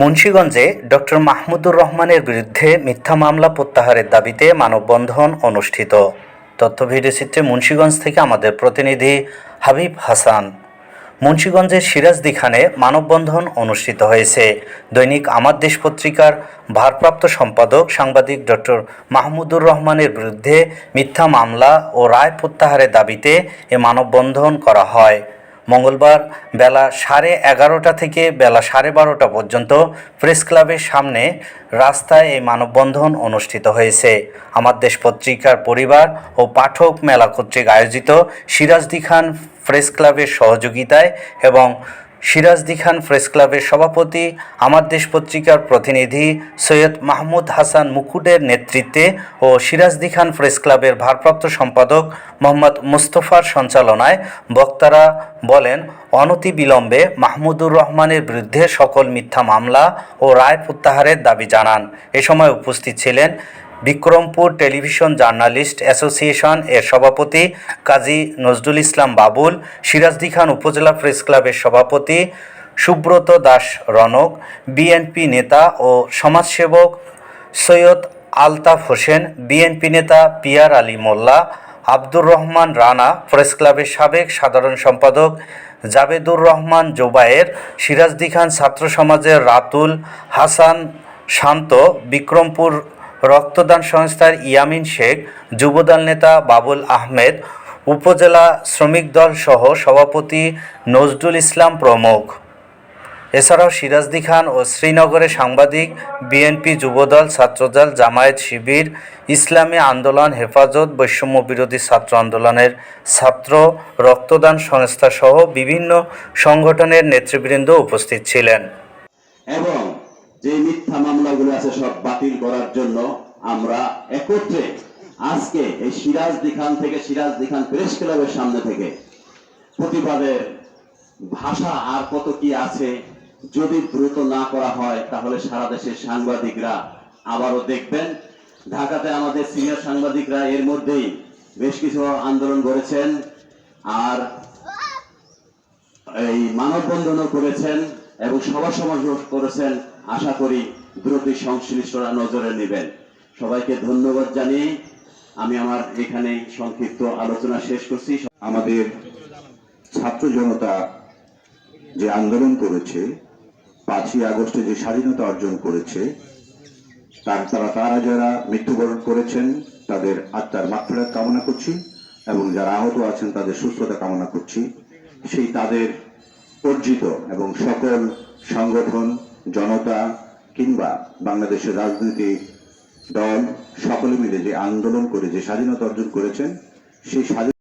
মুন্সীগঞ্জে doctor Mahmudur রহমানের বিরুদ্ধে মিথ্যা মামলা প্রত্যাহারের দাবিতে মানববন্ধন অনুষ্ঠিত। তথ্য ভিডিওচিত্রে মুন্সীগঞ্জ থেকে আমাদের প্রতিনিধি হাবিব হাসান। মুন্সীগঞ্জের সিরাজদিখানে মানববন্ধন অনুষ্ঠিত হয়েছে। দৈনিক আমার দেশ পত্রিকার ভারপ্রাপ্ত সম্পাদক সাংবাদিক ডক্টর মাহমুদুর রহমানের বিরুদ্ধে মিথ্যা মামলা ও রায় প্রত্যাহারের দাবিতে এ মানববন্ধন করা হয়। মঙ্গলবার বেলা সাড়ে এগারোটা থেকে বেলা সাড়ে বারোটা পর্যন্ত প্রেস ক্লাবের সামনে রাস্তায় এই মানববন্ধন অনুষ্ঠিত হয়েছে। আমার দেশ পত্রিকার পরিবার ও পাঠক মেলা কর্তৃক আয়োজিত সিরাজদি খান প্রেস ক্লাবের সহযোগিতায় এবং সিরাজদি খান প্রেস ক্লাবের সভাপতি, আমার দেশ পত্রিকার প্রতিনিধি সৈয়দ মাহমুদ হাসান মুকুটের নেতৃত্বে ও সিরাজদি খান প্রেস ক্লাবের ভারপ্রাপ্ত সম্পাদক মোহাম্মদ মুস্তফার সঞ্চালনায় বক্তারা বলেন, অনতিবিলম্বে মাহমুদুর রহমানের বিরুদ্ধে সকল মিথ্যা মামলা ও রায় প্রত্যাহারের দাবি জানান। এ সময় উপস্থিত ছিলেন বিক্রমপুর টেলিভিশন জার্নালিস্ট অ্যাসোসিয়েশন এর সভাপতি কাজী নজরুল ইসলাম বাবুল, সিরাজদি খান উপজেলা প্রেস ক্লাবের সভাপতি সুব্রত দাস রনক, বিএনপি নেতা ও সমাজসেবক সৈয়দ আলতাফ হোসেন, বিএনপি নেতা পিয়ার আলী মোল্লা, আব্দুর রহমান রানা, প্রেস ক্লাবের সাবেক সাধারণ সম্পাদক জাবেদুর রহমান জোবায়ের, সিরাজদি খান ছাত্র সমাজের রাতুল হাসান শান্ত, বিক্রমপুর রক্তদান সংস্থার ইয়ামিন শেখ, যুবদল নেতা বাবুল আহমেদ, উপজেলা শ্রমিক দল সহ সভাপতি নজরুল ইসলাম প্রমুখ। এছাড়াও সিরাজদি খান ও শ্রীনগরে সাংবাদিক, বিএনপি যুবদল, ছাত্রদল, জামায়াত শিবির, ইসলামী আন্দোলন, হেফাজত, বৈষম্য বিরোধী ছাত্র আন্দোলনের ছাত্র রক্তদান সংস্থা সহ বিভিন্ন সংগঠনের নেতৃবৃন্দ উপস্থিত ছিলেন। এবং যে মিথ্যা মামলাগুলো আছে সব বাতিল করার জন্য আমরা একত্রে আজকে এই সিরাজ দিখান থেকে সিরাজ দিখান প্রেস ক্লাবের সামনে থেকে প্রতিবাদের ভাষা আর কত কি আছে যদি দ্রুত না করা হয়, তাহলে সারা দেশের সাংবাদিকরা আবারও দেখবেন। ঢাকাতে আমাদের সিনিয়র সাংবাদিকরা এর মধ্যেই বেশ কিছু আন্দোলন করেছেন আর এই মানববন্ধনও করেছেন এবং সভা সমাবেশ করেছেন। আশা করি দ্রুতই সংশ্লিষ্টরা নজরে নেবেন। সবাইকে ধন্যবাদ জানিয়ে আমি আমার এখানে সংক্ষিপ্ত আলোচনা শেষ করছি। আমাদের ছাত্র জনতা যে আন্দোলন করেছে, পাঁচই আগস্টে যে স্বাধীনতা অর্জন করেছে, তার তারা তারা যারা মৃত্যুবরণ করেছেন, তাদের আত্মার মাত্রা কামনা করছি এবং যারা আহত আছেন, তাদের সুস্থতা কামনা করছি। সেই তাদের অর্জিত এবং সকল সংগঠন জনতা কিংবা বাংলাদেশের রাজনৈতিক দল সকলে মিলে যে আন্দোলন করে, যে স্বাধীনতা অর্জন করেছেন, সেই স্বাধীন